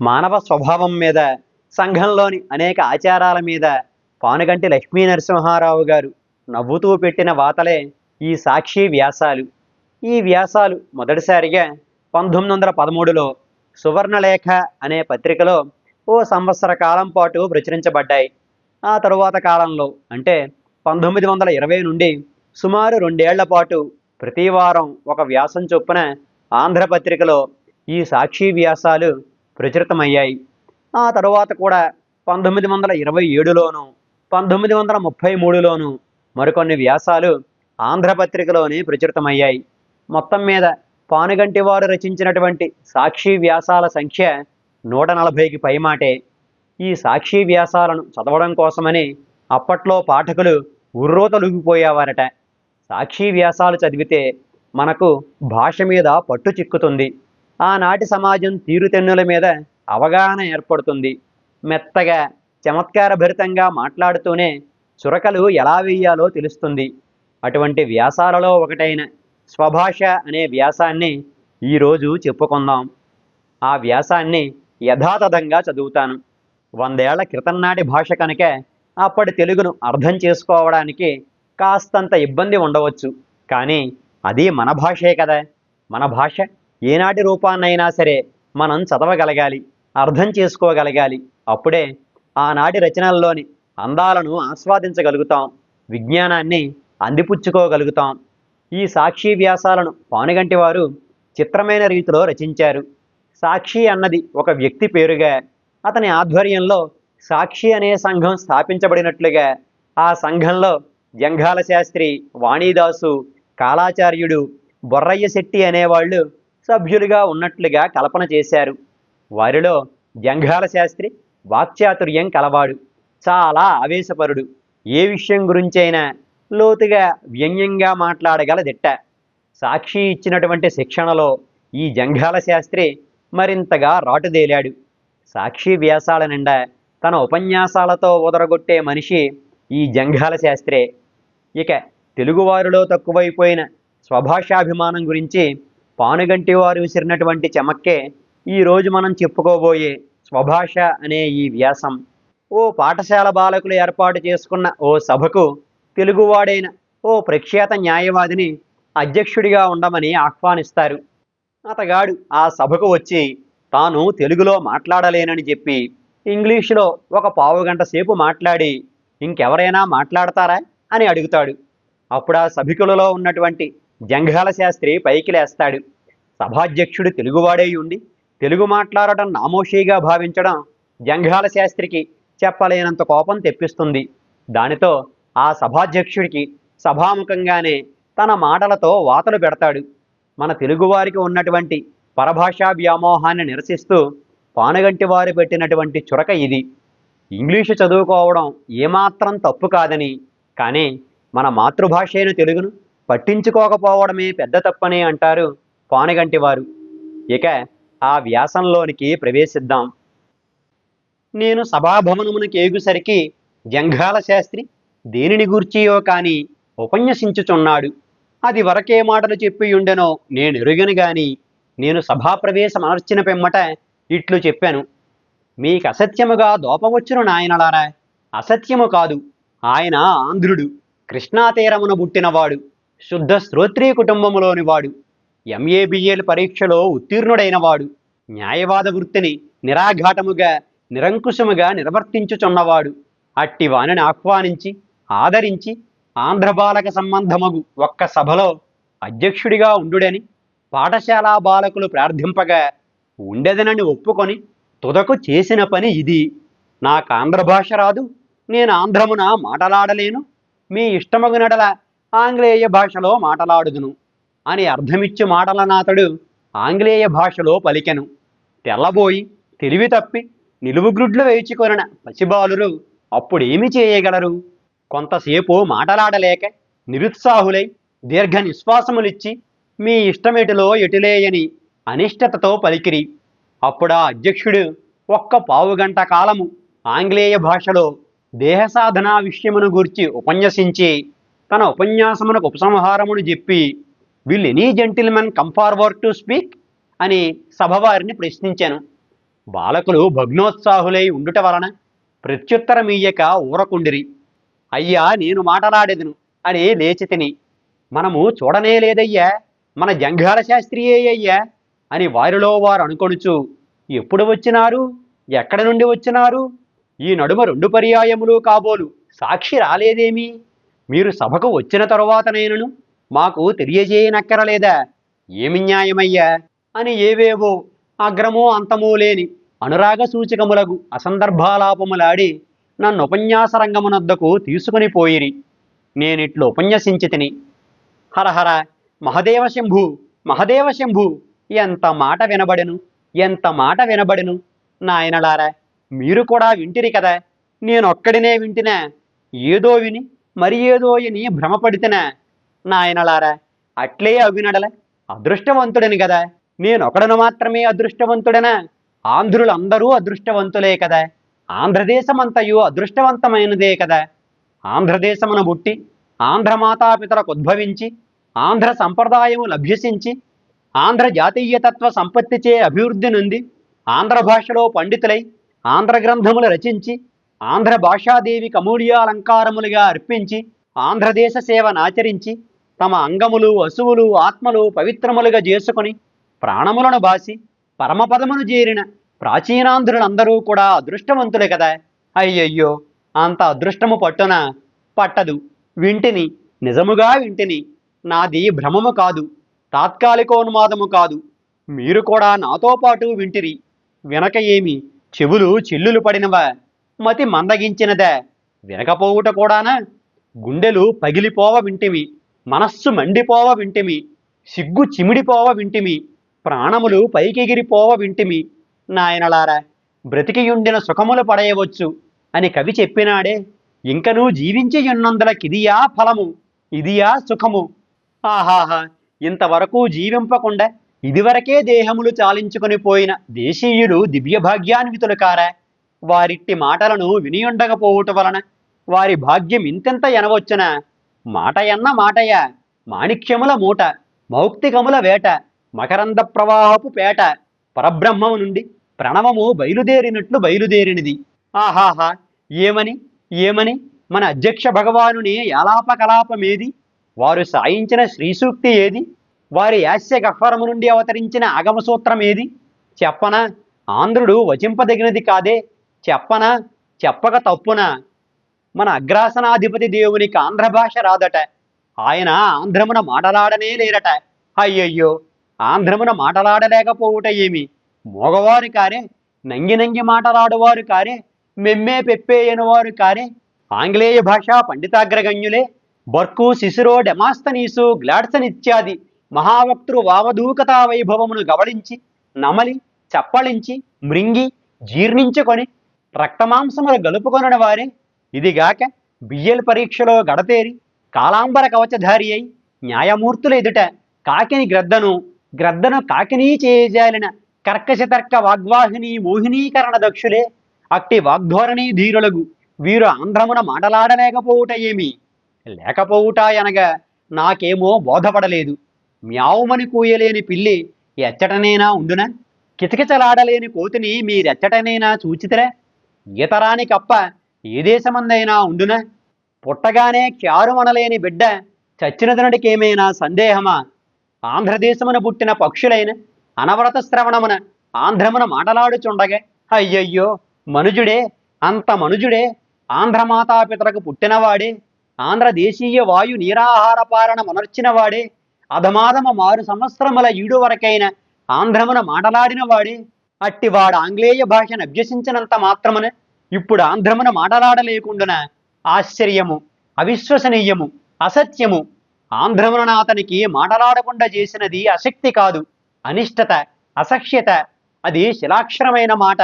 మానవ స్వభావం మీద సంఘంలోని అనేక ఆచారాల మీద పానుగంటి లక్ష్మీ నరసింహారావు గారు నవ్వుతూ పెట్టిన వాతలే ఈ సాక్షి వ్యాసాలు. ఈ వ్యాసాలు మొదటిసారిగా పంతొమ్మిది వందల పదమూడులో సువర్ణలేఖ అనే పత్రికలో ఓ సంవత్సర కాలం పాటు ప్రచురించబడ్డాయి. ఆ తరువాత కాలంలో అంటే పంతొమ్మిది వందల ఇరవై నుండి సుమారు రెండేళ్ళ పాటు ప్రతి వారం ఒక వ్యాసం చొప్పున ఆంధ్రపత్రికలో ఈ సాక్షి వ్యాసాలు ప్రచురితమయ్యాయి. ఆ తరువాత కూడా పంతొమ్మిది వందల ఇరవై ఏడులోను పంతొమ్మిది వందల ముప్పై మూడులోను మరికొన్ని వ్యాసాలు ఆంధ్రపత్రికలోనే ప్రచురితమయ్యాయి. మొత్తం మీద పానుగంటి వారు రచించినటువంటి సాక్షి వ్యాసాల సంఖ్య నూట నలభైకి పైమాటే. ఈ సాక్షి వ్యాసాలను చదవడం కోసమని అప్పట్లో పాఠకులు ఉర్రోతలుగిపోయేవారట. సాక్షి వ్యాసాలు చదివితే మనకు భాష మీద పట్టు చిక్కుతుంది. ఆనాటి సమాజం తీరుతెన్నుల మీద అవగాహన ఏర్పడుతుంది. మెత్తగా చమత్కారభరితంగా మాట్లాడుతూనే చురకలు ఎలా వేయాలో తెలుస్తుంది. అటువంటి వ్యాసాలలో ఒకటైన స్వభాష అనే వ్యాసాన్ని ఈరోజు చెప్పుకుందాం. ఆ వ్యాసాన్ని యథాతథంగా చదువుతాను. వందేళ్ళ క్రితం నాటి భాష కనుక అప్పటి తెలుగును అర్థం చేసుకోవడానికి కాస్తంత ఇబ్బంది ఉండవచ్చు. కానీ అది మన భాషే కదా. మన భాష ఏనాటి రూపాన్నైనా సరే మనం చదవగలగాలి అర్థం చేసుకోగలగాలి. అప్పుడే ఆనాటి రచనల్లోని అందాలను ఆస్వాదించగలుగుతాం విజ్ఞానాన్ని అందిపుచ్చుకోగలుగుతాం. ఈ సాక్షి వ్యాసాలను పానుగంటి వారు చిత్రమైన రీతిలో రచించారు. సాక్షి అన్నది ఒక వ్యక్తి పేరుగా అతని ఆధ్వర్యంలో సాక్షి అనే సంఘం స్థాపించబడినట్లుగా ఆ సంఘంలో జంఘాల శాస్త్రి వాణిదాసు కాళాచార్యుడు బొర్రయ్య శెట్టి అనేవాళ్ళు సభ్యులుగా ఉన్నట్లుగా కల్పన చేశారు. వారిలో జంఘాల శాస్త్రి వాక్చాతుర్యం కలవాడు. చాలా ఆవేశపరుడు. ఏ విషయం గురించైనా లోతుగా వ్యంగ్యంగా మాట్లాడగల దిట్ట సాక్షి ఇచ్చినటువంటి శిక్షణలో ఈ జంఘాల శాస్త్రి మరింతగా రాటుదేలాడు. సాక్షి వ్యాసాల నిండా తన ఉపన్యాసాలతో ఉదరగొట్టే మనిషి ఈ జంఘాల శాస్త్రే. ఇక తెలుగువారిలో తక్కువైపోయిన స్వభాషాభిమానం గురించి పానుగంటి వారు విసిరినటువంటి చెమక్కే ఈరోజు మనం చెప్పుకోబోయే స్వభాష అనే ఈ వ్యాసం. ఓ పాఠశాల బాలకులు ఏర్పాటు చేసుకున్న ఓ సభకు తెలుగువాడైన ఓ ప్రఖ్యాత న్యాయవాదిని అధ్యక్షుడిగా ఉండమని ఆహ్వానిస్తారు. అతగాడు ఆ సభకు వచ్చి తాను తెలుగులో మాట్లాడలేనని చెప్పి ఇంగ్లీషులో ఒక పావు గంట సేపు మాట్లాడి ఇంకెవరైనా మాట్లాడతారా? అని అడుగుతాడు. అప్పుడు ఆ సభికులలో ఉన్నటువంటి జంఘాల శాస్త్రి పైకి లేస్తాడు. సభాధ్యక్షుడు తెలుగువాడై ఉండి తెలుగు మాట్లాడటం నామోషీగా భావించడం జంఘాల శాస్త్రికి చెప్పలేనంత కోపం తెప్పిస్తుంది. దానితో ఆ సభాధ్యక్షుడికి సభాముఖంగానే తన మాటలతో వాతలు పెడతాడు. మన తెలుగువారికి ఉన్నటువంటి పరభాషా వ్యామోహాన్ని నిరసిస్తూ పానగంటి వారు పెట్టినటువంటి చురక ఇది. ఇంగ్లీషు చదువుకోవడం ఏమాత్రం తప్పు కాదని కానీ మన మాతృభాష అయిన తెలుగును పట్టించుకోకపోవడమే పెద్ద తప్పని అంటారు పానగంటి వారు ఇక ఆ వ్యాసంలోనికి ప్రవేశిద్దాం. నేను సభాభవనమునకు ఏగుసరికి జంఘాల శాస్త్రి దేనిని గూర్చియో కాని ఉపన్యసించుచున్నాడు. అది వరకే మాటలు చెప్పి ఉండెనో నేను ఎరుగను గాని నేను సభాప్రవేశం అనర్చిన పిమ్మట ఇట్లు చెప్పాను. మీకు అసత్యముగా దోపవచ్చును నాయనలారా. అసత్యము కాదు ఆయన ఆంధ్రుడు కృష్ణా తీరమున పుట్టినవాడు. శుద్ధ శ్రోత్రియ కుటుంబంలోని వాడు. ఎంఏబిఏల పరీక్షలో ఉత్తీర్ణుడైన వాడు. న్యాయవాద వృత్తిని నిరాఘాటముగా నిరంకుశముగా నిర్వర్తించుచున్నవాడు. అట్టి వాణిని ఆహ్వానించి ఆదరించి ఆంధ్రబాలక సంబంధమగు ఒక్క సభలో అధ్యక్షుడిగా ఉండుడని పాఠశాల బాలకులు ప్రార్థింపగా ఉండేదనని ఒప్పుకొని తుదకు చేసిన పని ఇది. నాకు ఆంధ్ర భాష రాదు నేను ఆంధ్రమున మాటలాడలేను మీ ఇష్టమగునడల ఆంగ్లేయ భాషలో మాటలాడుదును అని అర్థమిచ్చు మాటలనాతడు ఆంగ్లేయ భాషలో పలికెను. తెల్లబోయి తెలివి తప్పి నిలువుగ్రుడ్లు వేచుకొనిన పసిబాలురు అప్పుడేమి చేయగలరు? కొంతసేపు మాటలాడలేక నిరుత్సాహులై దీర్ఘ నిశ్వాసములిచ్చి మీ ఇష్టమేటిలో ఎటులేయని అనిష్టతతో పలికిరి. అప్పుడా అధ్యక్షుడు ఒక్క పావుగంట కాలము ఆంగ్లేయ భాషలో దేహ సాధనా విషయమును గూర్చి ఉపన్యసించి తన ఉపన్యాసమునకు ఉపసంహారమును చెప్పి will any gentlemen come forward to speak? అని సభవారిని ప్రశ్నించాను. బాలకులు భగ్నోత్సాహులై ఉండుట వలన ప్రత్యుత్తరమీయక ఊరకుండిరి. అయ్యా నేను మాటలాడేదును అని లేచి తిని మనము చూడనే లేదయ్యా మన జంఘాల శాస్త్రియే అయ్యా అని వారిలో వారు అనుకొనుచు ఎప్పుడు వచ్చినారు? ఎక్కడి నుండి వచ్చినారు? ఈ నడుమ రెండు పర్యాయములు కాబోలు సాక్షి రాలేదేమి? మీరు సభకు వచ్చిన తరువాతనైనను మాకు తెలియజేయనక్కరలేదా? ఏమి న్యాయమయ్యా? అని ఏవేవో అగ్రమో అంతమో లేని అనురాగ సూచకములగు అసందర్భాలాపములాడి నన్ను ఉపన్యాస రంగమునద్దకు తీసుకుని పోయిరి. నేనిట్లు ఉపన్యసించి తిని హరహర మహదేవ శంభు మహదేవ శంభు ఎంత మాట వినబడెను? ఎంత మాట వినబడెను? నాయనలారా మీరు కూడా వింటిరి కదా? నేనొక్కడినే వింటినా? ఏదో విని మరి ఏదో అని భ్రమపడితేనా నాయనలారా అట్లే అవినడల అదృష్టవంతుడని కదా నేనొకడను మాత్రమే అదృష్టవంతుడనా? ఆంధ్రులందరూ అదృష్టవంతులే కదా. ఆంధ్రదేశమంతయు అదృష్టవంతమైనదే కదా. ఆంధ్రదేశమున పుట్టి ఆంధ్రమాతాపితలకు ఉద్భవించి ఆంధ్ర సంప్రదాయము లభ్యసించి ఆంధ్ర జాతీయతత్వ సంపత్తిచే అభివృద్ధి నుండి ఆంధ్ర భాషలో పండితులై ఆంధ్ర గ్రంథములు రచించి ఆంధ్ర భాషాదేవి కమూల్యాలంకారములుగా అర్పించి ఆంధ్రదేశ సేవనాచరించి తమ అంగములు అసువులు ఆత్మలు పవిత్రములుగా చేసుకొని ప్రాణములను బాసి పరమపదమును చేరిన ప్రాచీనాంధ్రులందరూ కూడా అదృష్టవంతులే కదా? అయ్యయ్యో! అంత అదృష్టము పట్టున పట్టదు. వింటిని నిజముగా వింటిని నాది భ్రమము కాదు తాత్కాలికోన్మాదము కాదు. మీరు కూడా నాతో పాటు వింటిరి. వినక ఏమి చెవులు చిల్లులు పడినవా? మతి మందగించినదే. వినకపోవుట కూడానా? గుండెలు పగిలిపోవ వింటిమి మనస్సు మండిపోవ వింటిమి సిగ్గు చిమిడిపోవ వింటిమి ప్రాణములు పైకెగిరిపోవ వింటిమి. నాయనలారా బ్రతికియుండిన సుఖములు పడయవచ్చు అని కవి చెప్పినాడే ఇంకనూ జీవించి ఉన్నందులకిదియా ఫలము ఇదియా సుఖము. ఆహాహా ఇంతవరకు జీవింపకుండా ఇదివరకే దేహములు చాలించుకొని పోయిన దేశీయులు దివ్యభాగ్యాన్వితులు కారా? వారిట్టి మాటలను వినియుండకపోవుట వలన వారి భాగ్యం ఇంతెంత ఎనవచ్చున? మాటయన్న మాటయ మాణిక్యముల మూట మౌక్తికముల వేట మకరంద ప్రవాహపు పేట పరబ్రహ్మము నుండి ప్రణవము బయలుదేరినట్లు బయలుదేరినది. ఆహాహా! ఏమని ఏమని? మన అధ్యక్ష భగవానుని యాలాపకలాపమేది? వారు సాయించిన శ్రీసూక్తి ఏది? వారి యాస్య గహ్వరము నుండి అవతరించిన ఆగమసూత్రమేది? చెప్పన? ఏది ఆంధ్రుడు వచింపదగినది కాదే? చెప్పనా? చెప్పక తప్పునా? మన అగ్రాసనాధిపతి దేవునికి ఆంధ్ర భాష రాదట. ఆయన ఆంధ్రమున మాటలాడనే లేరట. అయ్యయ్యో! ఆంధ్రమున మాటలాడలేకపోవుట ఏమి? మోగవారు కారే నంగి నంగి మాటలాడువారు కారే మెమ్మే పెప్పేయనవారు కారే ఆంగ్లేయ భాషా పండితాగ్రగణ్యులే బర్కు శిశురో డెమాస్తనీసు గ్లాడ్సన్ ఇత్యాది మహావక్తృ వావధూకతా వైభవమును గవళించి నమలి చప్పళించి మృంగి జీర్ణించుకొని రక్తమాంసములు గలుపుకొనని వారే. ఇదిగాక బియ్యల పరీక్షలో గడతేరి కాలాంబర కవచధారి అయి న్యాయమూర్తుల ఎదుట కాకిని గ్రద్దను గ్రద్దను కాకినీ చేయజాలిన కర్కశతర్క వాగ్వాహిని మోహినీకరణ దక్షులే. అట్టి వాగ్ధోరణి ధీరులగు వీరు ఆంధ్రమున మాటలాడలేకపోవుట ఏమి లేకపోవుట అనగా నాకేమో బోధపడలేదు. మ్యావుమని కూయలేని పిల్లి ఎచ్చటనేనా ఉండునా? కిచకిచలాడలేని కోతిని మీరెచ్చటనేనా చూచితరా? ఇతరానికప్ప ఏ దేశమందైనా ఉండునా? పుట్టగానే క్యారుమనలేని బిడ్డ చచ్చినతనుడికేమైనా సందేహమా? ఆంధ్రదేశమున పుట్టిన పక్షులైన అనవరత శ్రవణమున ఆంధ్రమున మాటలాడుచుండగా అయ్యయ్యో! మనుజుడే అంత మనుజుడే ఆంధ్రమాతాపితలకు పుట్టినవాడే ఆంధ్రదేశీయ వాయు నీరాహార పాలన మనర్చినవాడే అధమాధమ మారు సంవత్సరముల ఈడు వరకైన ఆంధ్రమున మాటలాడినవాడే అట్టివాడు ఆంగ్లేయ భాషను అభ్యసించినంత మాత్రమున ఇప్పుడు ఆంధ్రమున మాటలాడలేకుండున ఆశ్చర్యము అవిశ్వసనీయము అసత్యము. ఆంధ్రమున అతనికి మాటలాడకుండా చేసినది అశక్తి కాదు అనిష్టత అసహ్యత అది శిలాక్షరమైన మాట.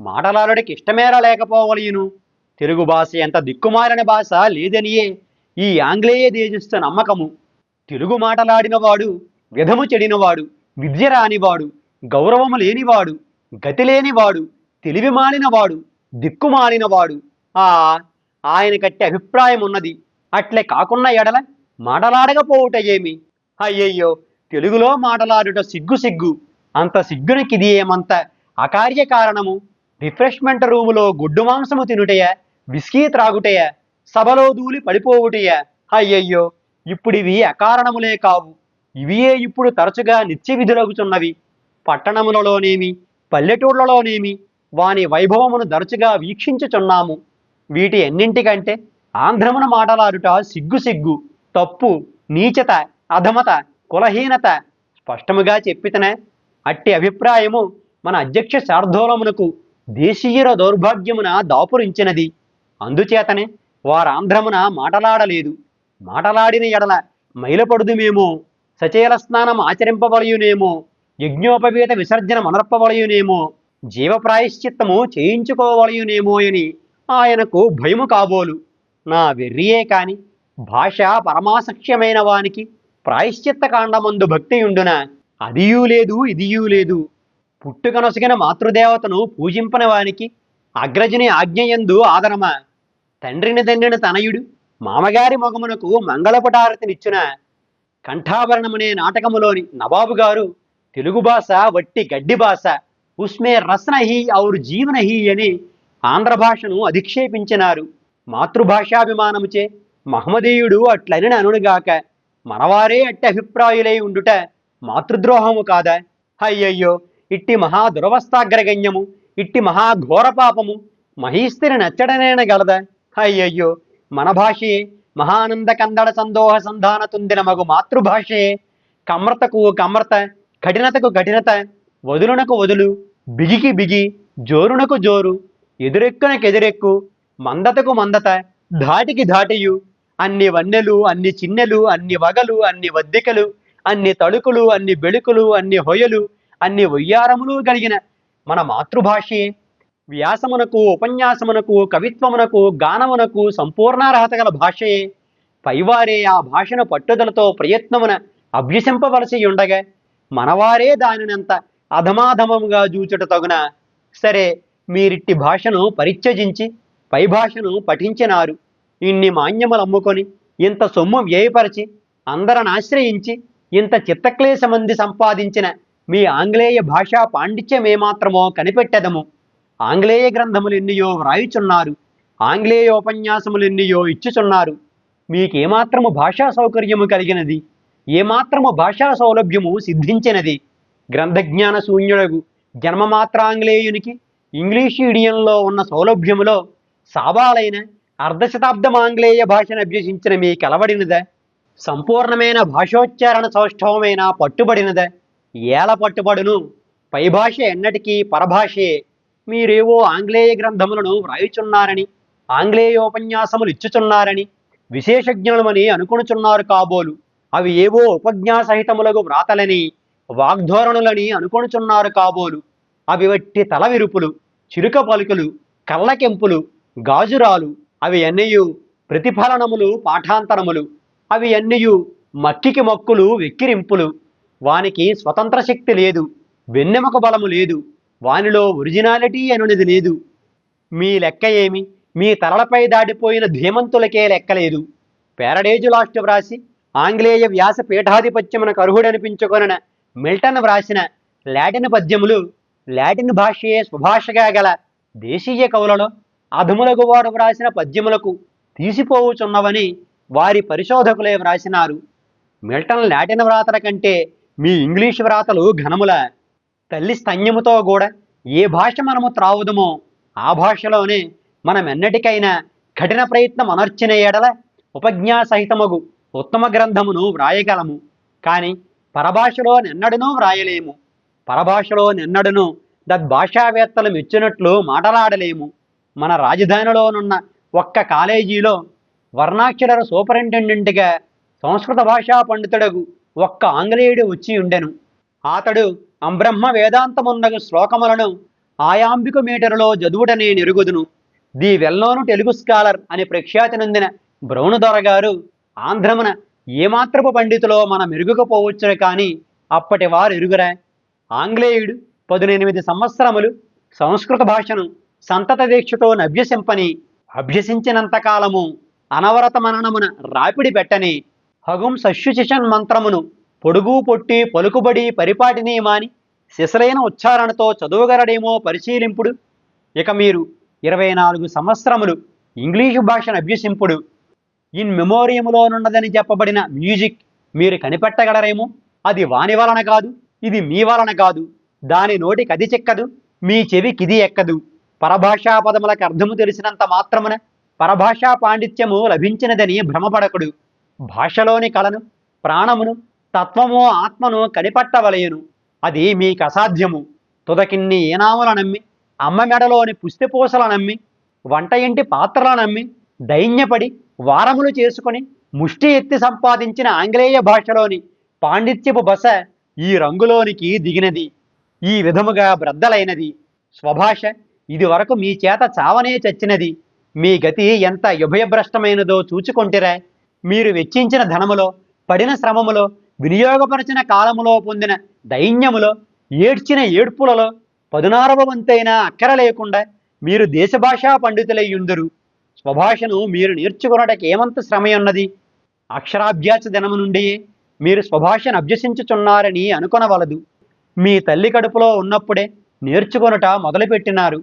మాటలాడుడికి ఇష్టమేర లేకపోవలయును? తెలుగు భాష ఎంత దిక్కుమాలిన భాష లేదనియే ఈ ఆంగ్లేయ దేశస్థ నమ్మకము. తెలుగు మాటలాడినవాడు విధము చెడినవాడు విద్య రానివాడు గౌరవము లేనివాడు గతి లేనివాడు తెలివి మాలినవాడు దిక్కుమాలినవాడు ఆ ఆయన కట్టి అభిప్రాయం ఉన్నది. అట్లే కాకున్న ఎడల మాటలాడకపోవుట ఏమి? అయ్యయ్యో! తెలుగులో మాటలాడుట సిగ్గు సిగ్గు. అంత సిగ్గునికి ఇది ఏమంత అకార్యకారణము రిఫ్రెష్మెంట్ రూములో గుడ్డు మాంసము తినుటయ విస్కీ త్రాగుటయ సభలో దూలి పడిపోవుటయ. అయ్యయ్యో! ఇప్పుడివి అకారణములే కావు. ఇవియే ఇప్పుడు తరచుగా నిత్య విధులగుచున్నవి పట్టణములలోనేమి పల్లెటూర్లలోనేమి వాని వైభవమును తరచుగా వీక్షించుచున్నాము. వీటి ఎన్నింటికంటే ఆంధ్రమున మాటలాడుట సిగ్గు సిగ్గు తప్పు నీచత అధమత కులహీనత స్పష్టముగా చెప్పితనే అట్టి అభిప్రాయము మన అధ్యక్ష శార్ధూలమునకు దేశీయుల దౌర్భాగ్యమున దాపురించినది. అందుచేతనే వారాంధ్రమున మాటలాడలేదు. మాటలాడిన ఎడల మైలపడుదుమేమో సచేల స్నానం ఆచరింపబలయునేమో యజ్ఞోపవీత విసర్జన మనర్పవలయునేమో జీవ ప్రాయశ్చిత్తము చేయించుకోవలయునేమో అని ఆయనకు భయము కాబోలు. నా వెర్రియే కాని భాష పరమాసక్ష్యమైన వానికి ప్రాయశ్చిత్త కాండమందు భక్తియుండున? అదియూ లేదు ఇదియూ లేదు. పుట్టుకనొసగిన మాతృదేవతను పూజింపని వానికి అగ్రజుని ఆజ్ఞయందు ఆదరమ? తండ్రిని తండ్రిని తనయుడు మామగారి మొగమునకు మంగళపటారతినిచ్చున? కంఠాభరణమనే నాటకములోని నవాబు గారు తెలుగు భాష వట్టి గడ్డి భాష. ఉస్మే రసనహి ఔర్ జీవనహి అని ఆంధ్ర భాషను అధిక్షేపించినారు. మాతృభాషాభిమానముచే మహమ్మదీయుడు అట్లని అనునుగాక మనవారే అట్టి అభిప్రాయులై ఉండుట మాతృద్రోహము కాదా? అయ్యయ్యో! ఇట్టి మహా దురవస్థాగ్రగణ్యము ఇట్టి మహా ఘోరపాపము మహీస్తిని నచ్చడనేన గలదా? అయ్యయ్యో! మన భాషయే మహానంద కందడ సందోహ సంధాన తుందిన మగు మాతృభాషయే. కమ్రతకు కమ్రత కఠినతకు కఠినత వదులునకు వదులు బిగికి బిగి జోరునకు జోరు ఎదురెక్కునకు ఎదురెక్కు మందతకు మందత ధాటికి ధాటియు అన్ని వన్నెలు అన్ని చిన్నెలు అన్ని వగలు అన్ని వద్దికలు అన్ని తళుకులు అన్ని బెళుకులు అన్ని హొయలు అన్ని వయ్యారములు కలిగిన మన మాతృభాషే. వ్యాసమునకు ఉపన్యాసమునకు కవిత్వమునకు గానమునకు సంపూర్ణార్హత గల భాషయే పైవారే ఆ భాషను పట్టుదలతో ప్రయత్నమున అభ్యసింపవలసి ఉండగా మనవారే దానినంత అధమాధమముగా జూచుట తగున సరే మీరిట్టి భాషను పరిత్యజించి పై భాషను పఠించినారు. ఇన్ని మాన్యములు అమ్ముకొని ఇంత సొమ్ము వ్యయపరిచి అందరని ఆశ్రయించి ఇంత చిత్తక్లేశమంది సంపాదించిన మీ ఆంగ్లేయ భాషా పాండిత్యమేమాత్రమో కనిపెట్టెదము. ఆంగ్లేయ గ్రంథములు ఎన్నియో వ్రాయుచున్నారు ఆంగ్లేయోపన్యాసములు ఇచ్చుచున్నారు. మీకేమాత్రము భాషా సౌకర్యము కలిగినది? ఏమాత్రము భాషా సౌలభ్యము సిద్ధించినది? గ్రంథజ్ఞాన శూన్యుడగు జన్మమాత్రాంగ్లేయునికి ఇంగ్లీష్ ఇడియంలో ఉన్న సౌలభ్యములో సాబాలైన అర్ధశతాబ్దం ఆంగ్లేయ భాషను అభ్యసించిన మీ కలవడినదా సంపూర్ణమైన భాషోచ్చారణ సౌష్ఠవమైన పట్టుబడినదా? ఏల పట్టుబడును? పైభాష ఎన్నటికీ పరభాషే. మీరేవో ఆంగ్లేయ గ్రంథములను వ్రాయుచున్నారని ఆంగ్లేయోపన్యాసములు ఇచ్చుచున్నారని విశేషజ్ఞులమని అనుకునుచున్నారు కాబోలు. అవి ఏవో ఉపజ్ఞాసహితములకు వ్రాతలని వాగ్ధోరణులని అనుకొనుచున్నారు కాబోలు. అవి వట్టి తల విరుపులు చిరుక పలుకులు కళ్ళకెంపులు గాజురాలు. అవి అన్నయు ప్రతిఫలనములు పాఠాంతరములు. అవి అన్నయు మక్కికి మక్కులు వెక్కిరింపులు. వానికి స్వతంత్ర శక్తి లేదు వెన్నెముక బలము లేదు వానిలో ఒరిజినాలిటీ అనునిది లేదు. మీ లెక్క ఏమి? మీ తలలపై దాడిపోయిన ధీమంతులకే లెక్కలేదు పేరడేజు లాస్ట్ వ్రాసి ఆంగ్లేయ వ్యాస పీఠాధిపత్యమునకు అర్హుడనిపించుకొనిన మిల్టన్ వ్రాసిన లాటిన్ పద్యములు లాటిన్ భాషయే స్వభాషగా గల దేశీయ కవులలో అధములకు వారు వ్రాసిన పద్యములకు తీసిపోవుచున్నవని వారి పరిశోధకులే వ్రాసినారు. మిల్టన్ లాటిన్ వ్రాతల కంటే మీ ఇంగ్లీష్ వ్రాతలు ఘనముల తల్లి స్తన్యముతో కూడా ఏ భాష మనము త్రావుదమో ఆ భాషలోనే మనమెన్నటికైనా కఠిన ప్రయత్నం అనర్చిన ఎడల ఉపజ్ఞాసహితమగు ఉత్తమ గ్రంథమును వ్రాయగలము. కానీ పరభాషలో నిన్నడునూ వ్రాయలేము. పరభాషలో నిన్నడను దద్భాషావేత్తలు మెచ్చినట్లు మాటలాడలేము. మన రాజధానిలోనున్న ఒక్క కాలేజీలో వర్ణాక్షర సూపరింటెండెంట్గా సంస్కృత భాషా పండితుడగు ఒక్క ఆంగ్లేయుడు వచ్చి ఉండెను. అతడు అంబ్రహ్మ వేదాంతమున్నగు శ్లోకములను ఆయాంబిక మీటరులో చదువుటనే నెరుగుదును. The well known Telugu scholar అని ప్రఖ్యాతి నొందిన బ్రౌనుదొర గారు ఆంధ్రమున ఏమాత్రపు పండితులో మన మెరుగుకపోవచ్చును కానీ అప్పటి వారు ఎరుగురా? ఆంగ్లేయుడు పదునెనిమిది సంవత్సరములు సంస్కృత భాషను సంతత దీక్షతో నభ్యసింపని అభ్యసించినంత కాలము అనవరత మననమున రాపిడి పెట్టని హగుం సశ్యుశిషన్ మంత్రమును పొడుగు పొట్టి పలుకుబడి పరిపాటిని మాని శిశలైన ఉచ్చారణతో చదువుగలడేమో పరిశీలింపుడు. ఇక మీరు ఇరవై నాలుగు సంవత్సరములు ఇంగ్లీషు భాషను అభ్యసింపుడు. ఇన్ మెమోరియంలోనున్నదని చెప్పబడిన మ్యూజిక్ మీరు కనిపెట్టగలరేమో? అది వాని వలన కాదు ఇది మీ వలన కాదు. దాని నోటికి అది చెక్కదు మీ చెవికిది ఎక్కదు. పరభాషా పదములకు అర్థము తెలిసినంత మాత్రమున పరభాషా పాండిత్యము లభించినదని భ్రమపడకుడు. భాషలోని కళను ప్రాణమును తత్వము ఆత్మను కనిపెట్టవలయను అది మీకు అసాధ్యము. తుదకిన్ని ఏనాముల నమ్మి అమ్మ మెడలోని పుస్తిపూసల నమ్మి వంట ఇంటి పాత్రల నమ్మి దైన్యపడి వారములు చేసుకొని ముష్టి ఎత్తి సంపాదించిన ఆంగ్లేయ భాషలోని పాండిత్యపు బస ఈ రంగులోనికి దిగినది. ఈ విధముగా బ్రద్దలైనది. స్వభాష ఇది వరకు మీ చేత చావనే చచ్చినది. మీ గతి ఎంత యుభయభ్రష్టమైనదో చూచుకొంటిరా. మీరు వెచ్చించిన ధనములో పడిన శ్రమములో వినియోగపరిచిన కాలములో పొందిన దైన్యములో ఏడ్చిన ఏడ్పులలో పదునారవ వంతైన అక్కర లేకుండా మీరు దేశభాషా పండితులయ్యుందురు స్వభాషను మీరు నేర్చుకొనటకు ఏమంత శ్రమయున్నది? అక్షరాభ్యాస దినము నుండి మీరు స్వభాషను అభ్యసించుచున్నారని అనుకొనవలదు. మీ తల్లి కడుపులో ఉన్నప్పుడే నేర్చుకొనుట మొదలుపెట్టినారు.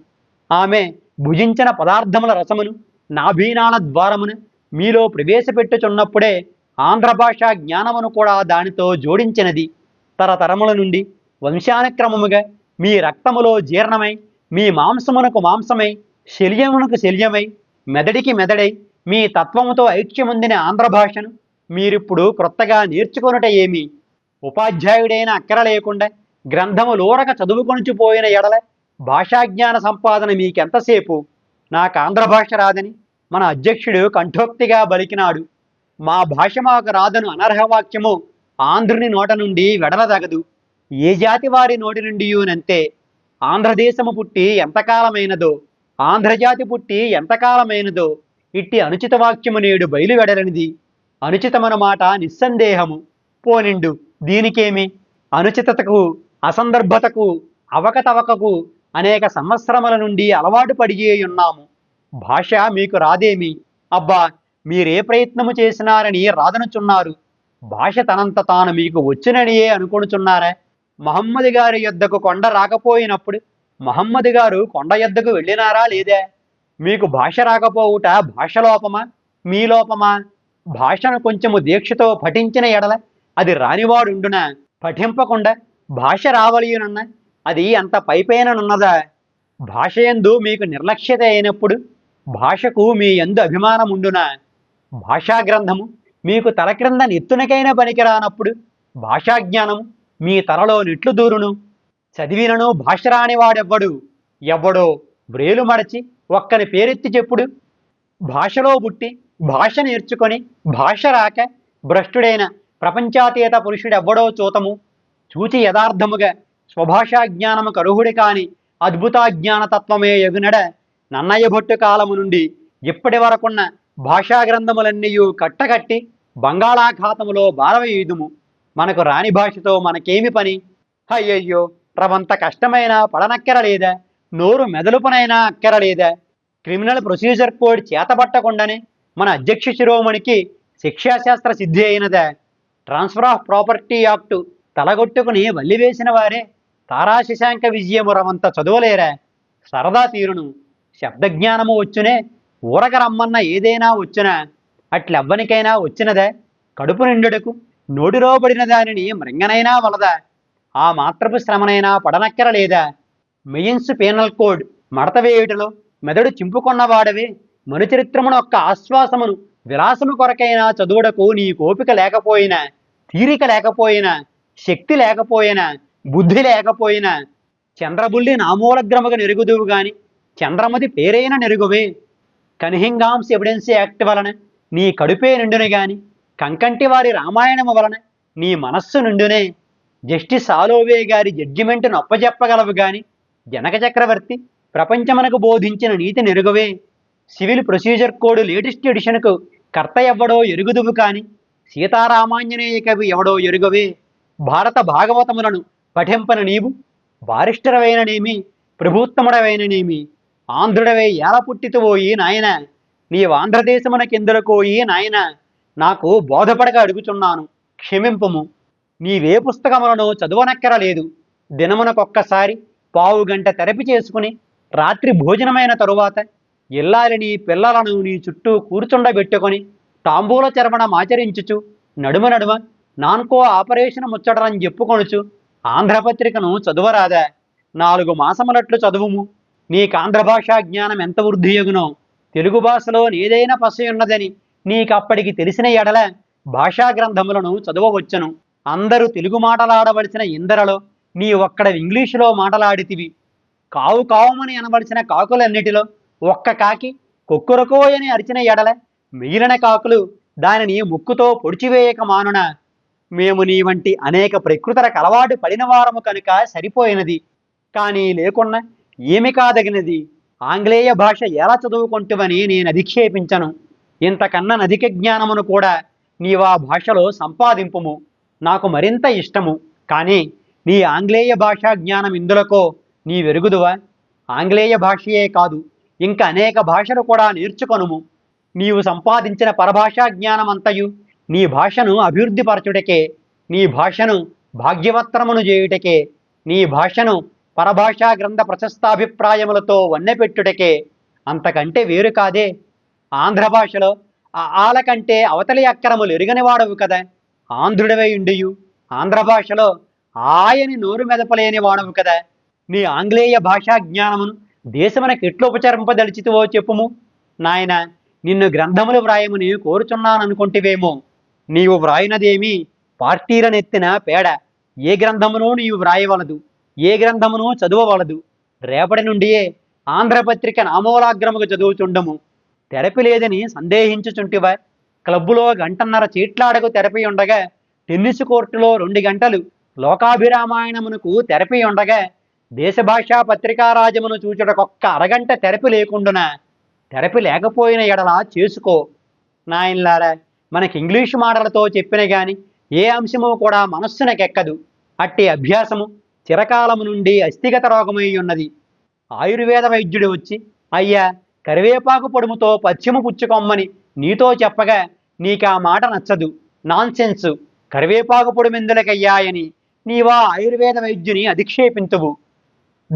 ఆమె భుజించిన పదార్థముల రసమును నాభీనాళ ద్వారమును మీలో ప్రవేశపెట్టుచున్నప్పుడే ఆంధ్ర భాషా జ్ఞానమును కూడా దానితో జోడించినది. తరతరముల నుండి వంశానుక్రమముగా మీ రక్తములో జీర్ణమై మీ మాంసమునకు మాంసమై శల్యమునకు శల్యమై మెదడికి మెదడై మీ తత్వముతో ఐక్యముందిన ఆంధ్ర భాషను మీరిప్పుడు క్రొత్తగా నేర్చుకొనుట ఏమి? ఉపాధ్యాయుడైన అక్కర లేకుండా గ్రంథము లోరక చదువుకొనిచిపోయిన ఎడల భాషాజ్ఞాన సంపాదన మీకెంతసేపు? నాకు ఆంధ్ర భాష రాదని మన అధ్యక్షుడు కంఠోక్తిగా బలికినాడు. మా భాష మాకు రాదను అనర్హవాక్యము ఆంధ్రుని నోట నుండి వెడలదగదు. ఏ జాతి వారి నోటి నుండియోనంతే? ఆంధ్రదేశము పుట్టి ఎంతకాలమైనదో? ఆంధ్రజాతి పుట్టి ఎంతకాలమైనదో ఇట్టి అనుచిత వాక్యము నేడు బయలువెడలనిది. అనుచితమన మాట నిస్సందేహము. పోనిండు దీనికేమి? అనుచితతకు అసందర్భతకు అవకతవకకు అనేక సంవత్సరముల నుండి అలవాటు పడియే ఉన్నాము భాష మీకు రాదేమి? అబ్బా మీరే ప్రయత్నము చేసినారని రాదనుచున్నారు. భాష తనంత తాను మీకు వచ్చిననియే అనుకొనుచున్నారా? మహమ్మద్ గారి యొద్దకు కొండ రాకపోయినప్పుడు మహమ్మద్ గారు కొండ ఎద్దకు వెళ్ళినారా లేదే? మీకు భాష రాకపోవుట భాష లోపమా? మీ లోపమా? భాషను కొంచెము దీక్షతో పఠించిన ఎడల అది రానివాడుండునా? పఠింపకుండా భాష రావలియునన్న అది అంత పైపైననున్నదా? భాష యందు మీకు నిర్లక్ష్యత అయినప్పుడు భాషకు మీ ఎందు అభిమానం ఉండునా భాషా గ్రంథము మీకు తల క్రింద నెత్తునకైన పనికిరానప్పుడు భాషాజ్ఞానము మీ తలలో నిట్లు దూరును. చదివినను భాష రానివాడెవ్వడు ఎవ్వడో వ్రేలు మడచి ఒక్కని పేరెత్తి చెప్పుడు. భాషలో పుట్టి భాష నేర్చుకొని భాష రాక భ్రష్టుడైన ప్రపంచాతీత పురుషుడెవ్వడో చూతము. చూచి యథార్థముగా స్వభాషా జ్ఞానము కరుహుడి కాని అద్భుతాజ్ఞానతత్వమే ఎగునడ నన్నయ్య భట్టు కాలము నుండి ఇప్పటి వరకున్న భాషా గ్రంథములన్నీయు కట్టకట్టి బంగాళాఖాతములో బారవయుదుము మనకు రాని భాషతో మనకేమి పని? అయ్యయ్యో! రవంత కష్టమైన పడనక్కర లేదా నోరు మెదలుపునైనా అక్కర లేదా క్రిమినల్ ప్రొసీజర్ కోడ్ చేతబట్టకుండానే మన అధ్యక్ష శిరోమణికి శిక్షాశాస్త్ర సిద్ధి అయినదా. ట్రాన్స్ఫర్ ఆఫ్ ప్రాపర్టీ యాక్టు తలగొట్టుకుని వల్లివేసిన వారే తారాశశాంక విజయము రవంత చదువలేరా. సరదా తీరును శబ్దజ్ఞానము వచ్చునే ఊరక రమ్మన్న ఏదైనా వచ్చునా అట్లెవ్వనికైనా వచ్చినదా. కడుపు నిండుటకు నోటిలో పడిన దానిని మృంగనైనా వలదా. ఆ మాత్రపు శ్రమనైనా పడనక్కర లేదా మెయిన్స్ పీనల్ కోడ్ మడత వేయుటలో మెదడు చింపుకొన్నవాడవే. మనుచరిత్రమును ఒక్క ఆశ్వాసమును విలాసము కొరకైనా చదువుడకు నీ కోపిక లేకపోయినా తీరిక లేకపోయినా శక్తి లేకపోయినా బుద్ధి లేకపోయినా చంద్రబుల్లి నామూలగ్రమగ నెరుగుదువు గాని చంద్రమతి పేరైన నెరుగువే. కన్హింగామ్స్ ఎవిడెన్స్ యాక్ట్ వలన నీ కడుపే నిండును గాని కంకంటి వారి రామాయణము వలన నీ మనస్సు నిండునే. జస్టిస్ ఆలోవే గారి జడ్జిమెంట్ నొప్పజెప్పగలవు గాని జనక చక్రవర్తి ప్రపంచమునకు బోధించిన నీతి నెరుగవే. సివిల్ ప్రొసీజర్ కోడ్ లేటెస్ట్ ఎడిషన్కు కర్త ఎవడో ఎరుగుదువు కాని సీతారామాంజనేయ కవి ఎవడో ఎరుగవే. భారత భాగవతములను పఠింపన నీవు బారిష్టరవైననేమి ప్రభుత్వముడవైననేమి ఆంధ్రుడవై ఎలా పుట్టితువోయి నాయన నీవాంధ్రదేశమునకెందులకోయి నాయన నాకు బోధపడక అడుగుచున్నాను క్షమింపము. నీవే పుస్తకములను చదువనక్కరలేదు. దినమునకొక్కసారి పావు గంట తెరపి చేసుకుని రాత్రి భోజనమైన తరువాత ఇల్లాలిని పిల్లలను నీ చుట్టూ కూర్చుండబెట్టుకొని తాంబూల చర్మణం ఆచరించుచు నడుమ నడుమ నాన్కో ఆపరేషన్ ముచ్చటరని చెప్పుకొనుచు ఆంధ్రపత్రికను చదువరాదా. నాలుగు మాసములట్లు చదువుము. నీకాంధ్ర భాషా జ్ఞానం ఎంత వృద్ధియగునో? తెలుగు భాషలో నీదైన పసయున్నదని నీకప్పటికి తెలిసిన ఎడల భాషా గ్రంథములను చదవవచ్చును. అందరూ తెలుగు మాటలాడవలసిన ఇందరలో నీ ఒక్కడ ఇంగ్లీషులో మాటలాడితివి. కావు కావుమని అనవలసిన కాకులన్నిటిలో ఒక్క కాకి కొక్కురకోయని అరిచిన ఎడల మిగిలిన కాకులు దానిని ముక్కుతో పొడిచివేయక మానున. మేము నీ వంటి అనేక ప్రకృతులకు అలవాటు పడిన వారము కనుక సరిపోయినది. కానీ లేకున్నా ఏమి కాదగినది? ఆంగ్లేయ భాష ఎలా చదువుకుంటువని నేను అధిక్షేపించను. ఇంతకన్నా నధిక జ్ఞానమును కూడా నీవా భాషలో సంపాదింపుము. నాకు మరింత ఇష్టము. కానీ నీ ఆంగ్లేయ భాషా జ్ఞానం ఇందులకో నీ వెరుగుదువా? ఆంగ్లేయ భాషయే కాదు ఇంకా అనేక భాషలు కూడా నేర్చుకొనుము. నీవు సంపాదించిన పరభాషా జ్ఞానమంతయు నీ భాషను అభివృద్ధిపరచుటకే నీ భాషను భాగ్యవత్రమును చేయుటకే నీ భాషను పరభాషా గ్రంథ ప్రశస్తాభిప్రాయములతో వన్నెపెట్టుటకే. అంతకంటే వేరు కాదే. ఆంధ్ర భాషలో ఆ ఆల కంటే అవతలి అక్కరములు ఎరుగనివాడవు కదా? ఆంధ్రుడవై ఉండియు. ఆంధ్ర భాషలో ఆయని నోరు మెదపలేని వాడవు కదా. నీ ఆంగ్లేయ భాషా జ్ఞానమును దేశమునకు ఎట్లు ఉపచరింపదలిచితివో చెప్పుము. నాయన నిన్ను గ్రంథములు వ్రాయమని కోరుచున్నాననుకుంటివేమో. నీవు వ్రాయినదేమి పార్టీలనెత్తిన పేడ. ఏ గ్రంథమును నీవు వ్రాయవలదు. ఏ గ్రంథమును చదువవలదు. రేపటి నుండియే ఆంధ్రపత్రిక నామోలాగ్రముకు చదువుచుండము. తెరపి లేదని సందేహించుచుంటివా క్లబ్బులో గంటన్నర చీట్లాడకు తెరపి ఉండగా టెన్నిస్ కోర్టులో రెండు గంటలు లోకాభిరామాయణమునకు తెరపి ఉండగా దేశభాషా పత్రికారాజమును చూచుటకొక్క అరగంట తెరపి లేకుండున? తెరపి లేకపోయిన ఎడల చేసుకో. నాయన్లారా మనకి ఇంగ్లీషు మాటలతో చెప్పిన గాని ఏ అంశము కూడా మనస్సునకెక్కదు. అట్టి అభ్యాసము చిరకాలము నుండి అస్థిగత రోగమై ఉన్నది. ఆయుర్వేద వైద్యుడు వచ్చి అయ్యా కరివేపాకు పొడుముతో పచ్చిమ పుచ్చుకొమ్మని నీతో చెప్పగా నీకా మాట నచ్చదు. నాన్సెన్సు. కరివేపాకు పొడుమెందులకయ్యాయని నీవా ఆయుర్వేద వైద్యుని అధిక్షేపింతువు.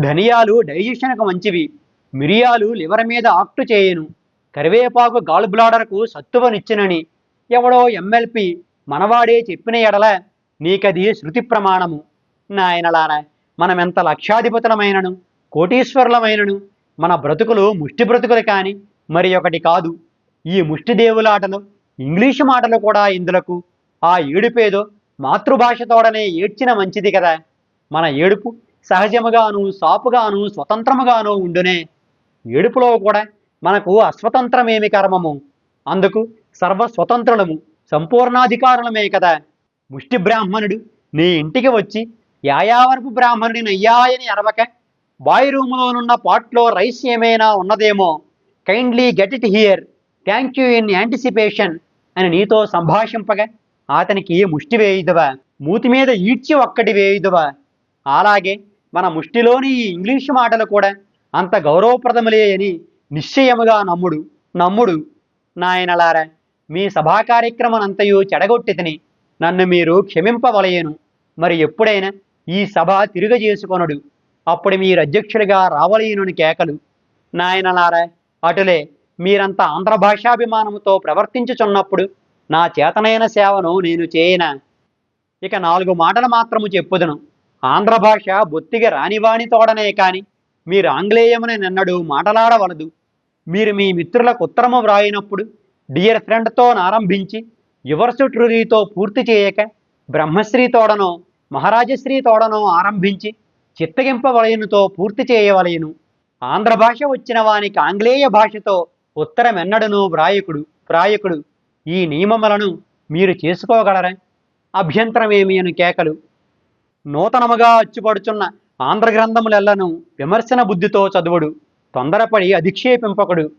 ధనియాలు డైజెషన్కు మంచివి. మిరియాలు లివర్ మీద ఆక్టు చేయను. కరివేపాకు గాల్ బ్లాడర్కు సత్తువనిచ్చినని ఎవడో ఎమ్మెల్పీ మనవాడే చెప్పిన ఎడల నీకది శృతి ప్రమాణము. నాయనలారా మనమెంత లక్షాధిపతులమైనను కోటీశ్వరులమైనను మన బ్రతుకులు ముష్టి బ్రతుకులు కాని మరి ఒకటి కాదు. ఈ ముష్టి దేవులాటలు ఇంగ్లీషు మాటలు కూడా ఇందులకు. ఆ ఏడుపేదో మాతృభాషతోడనే ఏడ్చిన మంచిది కదా. మన ఏడుపు సహజముగాను సాపుగాను స్వతంత్రముగాను ఉండునే. ఏడుపులో కూడా మనకు అస్వతంత్రమేమి కర్మము? అందుకు సర్వస్వతంత్రులము సంపూర్ణాధికారులమే కదా. ముష్టి బ్రాహ్మణుడు నీ ఇంటికి వచ్చి యాయావరపు బ్రాహ్మణుడిని అయ్యాయని అరవక బాయ్ రూములోనున్న పాట్లో రైస్ ఏమైనా ఉన్నదేమో? Kindly get it here thank you in anticipation అని నీతో సంభాషింపగా అతనికి ముష్టి వేయుదువా? మూతి మీద ఈడ్చి ఒక్కటి వేయుదువా? అలాగే మన ముష్టిలోని ఈ ఇంగ్లీషు మాటలు కూడా అంత గౌరవప్రదములే అని నిశ్చయముగా నమ్ముడు. నమ్ముడు. నాయనలారా మీ సభా కార్యక్రమనంతయు చెడగొట్టితిని నన్ను మీరు క్షమింపవలయను. మరి ఎప్పుడైనా ఈ సభ తిరుగజేసుకొనుడు అప్పుడు మీరు అధ్యక్షుడిగా రావలేనుని కేకలు. నాయనలారా అటులే మీరంత ఆంధ్ర భాషాభిమానముతో ప్రవర్తించుచున్నప్పుడు నా చేతనైన సేవను నేను చేయన. ఇక నాలుగు మాటలు మాత్రము చెప్పుదును. ఆంధ్ర భాష బొత్తిగా రానివాణి తోడనే కాని మీరు ఆంగ్లేయమునే నిన్నడు మాటలాడవలదు. మీరు మీ మిత్రులకు ఉత్తరము వ్రాయినప్పుడు డియర్ ఫ్రెండ్తో ఆరంభించి యువర్సు ట్రురీతో పూర్తి చేయక బ్రహ్మశ్రీ తోడనో మహారాజశ్రీ తోడనో ఆరంభించి చిత్తగింపవలయనుతో పూర్తి చేయవలయను. ఆంధ్ర భాష వచ్చిన వానికి ఆంగ్లేయ భాషతో ఉత్తరమెన్నడను వ్రాయకుడు వ్రాయకుడు ఈ నియమములను మీరు చేసుకోగలరా. అభ్యంతరమేమి అని కేకలు. నూతనముగా అచ్చుపడుచున్న ఆంధ్రగ్రంథములెల్లను విమర్శన బుద్ధితో చదువుడు. తొందరపడి అధిక్షేపింపకుడు.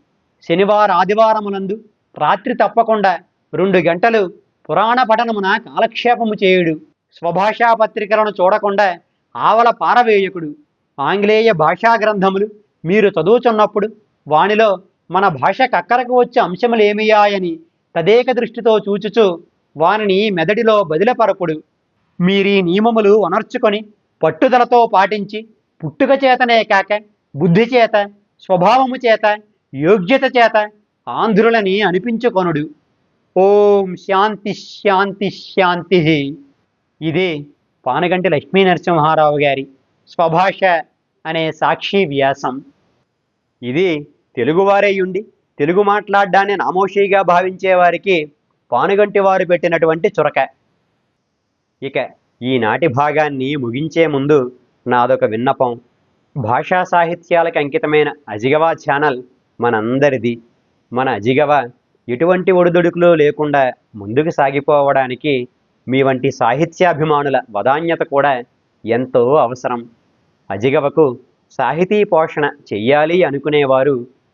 శనివార ఆదివారమునందు రాత్రి తప్పకుండా రెండు గంటలు పురాణ పఠనమున కాలక్షేపము చేయుడు. స్వభాషా పత్రికలను చూడకుండా ఆవల పారవేయకుడు. ఆంగ్లేయ భాషా గ్రంథములు మీరు చదువుచున్నప్పుడు వానిలో మన భాష కక్కరకు వచ్చే అంశములు ఏమియాయని తదేక దృష్టితో చూచుచు వానిని మెదడిలో బదిలపరపుడు మీరీ నియమములు అనర్చుకొని పట్టుదలతో పాటించి పుట్టుక చేతనే కాక బుద్ధి చేత స్వభావము చేత యోగ్యత చేత ఆంధ్రులని అనిపించుకొనుడు. ఓం శాంతి శాంతి శాంతి. ఇది పానగంటి లక్ష్మీ నరసింహారావు గారి స్వభాష అనే సాక్షి వ్యాసం. ఇది తెలుగువారే ఉండి తెలుగు మాట్లాడ్డాన్ని నామోషిగా భావించే వారికి పానుగంటి వారు పెట్టినటువంటి చురక. ఇక ఈనాటి భాగాన్ని ముగించే ముందు నాదొక విన్నపం. భాషా సాహిత్యాలకు అంకితమైన అజిగవా ఛానల్ మనందరిది. మన అజిగవ ఎటువంటి ఒడిదుడుకులు లేకుండా ముందుకు సాగిపోవడానికి మీ వంటి సాహిత్యాభిమానుల వదాన్యత కూడా ఎంతో అవసరం. అజిగవకు సాహితీ పోషణ చెయ్యాలి అనుకునేవారు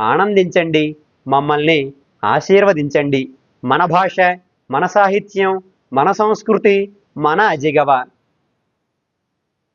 ఆనందించండి మమ్మల్ని ఆశీర్వదించండి. మన భాష మన సాహిత్యం మన సంస్కృతి మన అజిగవ.